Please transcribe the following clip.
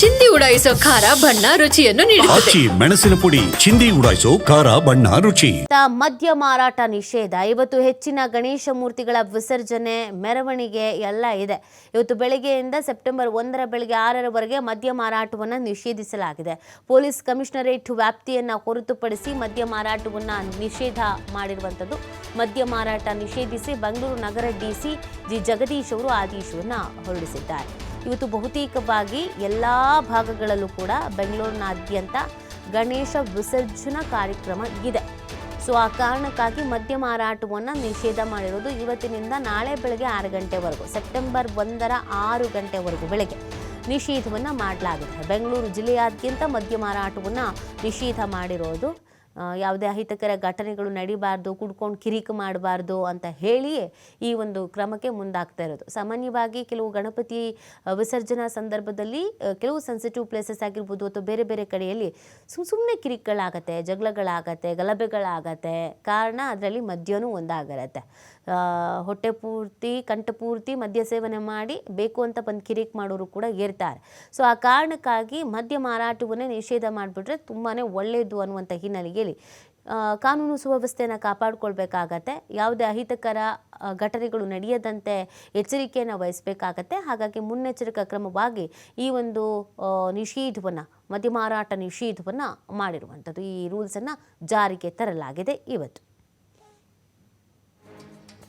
ಚಿಂದಿ ಉಡಾಯಿಸೋ ಖಾರ ಬಣ್ಣ ರುಚಿಯನ್ನು ನೀಡುತ್ತದೆ. ಆಚಿ ಮೆಣಸಿನ ಪುಡಿ ಚಿಂದಿ ಉಡಾಯಿಸೋ ಖಾರ ಬಣ್ಣ ರುಚಿ. ತ ಮದ್ಯ ಮಾರಾಟ ನಿಷೇಧ. ಇವತ್ತು ಹೆಚ್ಚಿನ ಗಣೇಶ ಮೂರ್ತಿಗಳ ವಿಸರ್ಜನೆ ಮೆರವಣಿಗೆ ಎಲ್ಲ ಇದೆ. ಇವತ್ತು ಬೆಳಗ್ಗೆಯಿಂದ ಸೆಪ್ಟೆಂಬರ್ ಒಂದರ ಬೆಳಿಗ್ಗೆ ಆರರವರೆಗೆ ಮದ್ಯ ಮಾರಾಟವನ್ನು ನಿಷೇಧಿಸಲಾಗಿದೆ. ಪೊಲೀಸ್ ಕಮಿಷನರೇಟ್ ವ್ಯಾಪ್ತಿಯನ್ನು ಹೊರತುಪಡಿಸಿ ಮದ್ಯ ಮಾರಾಟವನ್ನು ನಿಷೇಧ ಮಾಡಿರುವಂಥದ್ದು. ಮದ್ಯ ಮಾರಾಟ ನಿಷೇಧಿಸಿ ಬೆಂಗಳೂರು ನಗರ ಡಿಸಿ ಜಿ ಜಗದೀಶ್ ಅವರು ಆದೇಶವನ್ನು ಹೊರಡಿಸಿದ್ದಾರೆ. ಇವತ್ತು ಬಹುತೇಕವಾಗಿ ಎಲ್ಲ ಭಾಗಗಳಲ್ಲೂ ಕೂಡ ಬೆಂಗಳೂರಿನಾದ್ಯಂತ ಗಣೇಶ ವಿಸರ್ಜನಾ ಕಾರ್ಯಕ್ರಮ ಇದೆ. ಸೊ, ಆ ಕಾರಣಕ್ಕಾಗಿ ಮದ್ಯ ಮಾರಾಟವನ್ನು ನಿಷೇಧ ಮಾಡಿರೋದು ಇವತ್ತಿನಿಂದ ನಾಳೆ ಬೆಳಗ್ಗೆ ಆರು ಗಂಟೆವರೆಗೂ, ಸೆಪ್ಟೆಂಬರ್ ಒಂದರ ಆರು ಗಂಟೆವರೆಗೂ ಬೆಳಗ್ಗೆ ನಿಷೇಧವನ್ನು ಮಾಡಲಾಗಿದೆ. ಬೆಂಗಳೂರು ಜಿಲ್ಲೆಯಾದ್ಯಂತ ಮದ್ಯ ಮಾರಾಟವನ್ನು ನಿಷೇಧ ಮಾಡಿರೋದು ಯಾವುದೇ ಅಹಿತಕರ ಘಟನೆಗಳು ನಡಿಬಾರ್ದು, ಕುಡ್ಕೊಂಡು ಕಿರಿಕ್ ಮಾಡಬಾರ್ದು ಅಂತ ಹೇಳಿಯೇ ಈ ಒಂದು ಕ್ರಮಕ್ಕೆ ಮುಂದಾಗ್ತಾ ಇರೋದು. ಸಾಮಾನ್ಯವಾಗಿ ಕೆಲವು ಗಣಪತಿ ವಿಸರ್ಜನಾ ಸಂದರ್ಭದಲ್ಲಿ ಕೆಲವು ಸೆನ್ಸಿಟಿವ್ ಪ್ಲೇಸಸ್ ಆಗಿರ್ಬೋದು ಅಥವಾ ಬೇರೆ ಬೇರೆ ಕಡೆಯಲ್ಲಿ ಸುಮ್ಮ ಸುಮ್ಮನೆ ಕಿರಿಕ್ಗಳಾಗತ್ತೆ, ಜಗಳಗಳಾಗತ್ತೆ, ಗಲಭೆಗಳಾಗತ್ತೆ. ಕಾರಣ ಅದರಲ್ಲಿ ಮದ್ಯನೂ ಒಂದಾಗಿರತ್ತೆ. ಹೊಟ್ಟೆ ಪೂರ್ತಿ, ಕಂಠ ಪೂರ್ತಿ ಮದ್ಯ ಸೇವನೆ ಮಾಡಿ ಬೇಕು ಅಂತ ಬಂದು ಕಿರಿಕ್ ಮಾಡೋರು ಕೂಡ ಇರ್ತಾರೆ. ಸೊ ಆ ಕಾರಣಕ್ಕಾಗಿ ಮದ್ಯ ಮಾರಾಟವನ್ನೇ ನಿಷೇಧ ಮಾಡಿಬಿಟ್ರೆ ತುಂಬಾ ಒಳ್ಳೆಯದು ಅನ್ನುವಂಥ ಹಿನ್ನೆಲೆಯಲ್ಲಿ ಆ, ಕಾನೂನು ಸುವ್ಯವಸ್ಥೆಯನ್ನು ಕಾಪಾಡಿಕೊಳ್ಬೇಕಾಗತ್ತೆ. ಯಾವುದೇ ಅಹಿತಕರ ಘಟನೆಗಳು ನಡೆಯದಂತೆ ಎಚ್ಚರಿಕೆಯನ್ನು ವಹಿಸಬೇಕಾಗತ್ತೆ. ಹಾಗಾಗಿ ಮುನ್ನೆಚ್ಚರಿಕಾ ಕ್ರಮವಾಗಿ ಈ ಒಂದು ನಿಷೇಧವನ್ನು ಮದ್ಯ ಮಾರಾಟ ನಿಷೇಧವನ್ನು ಮಾಡಿರುವಂಥದ್ದು ಈ ರೂಲ್ಸನ್ನು ಜಾರಿಗೆ ತರಲಾಗಿದೆ ಇವತ್ತು.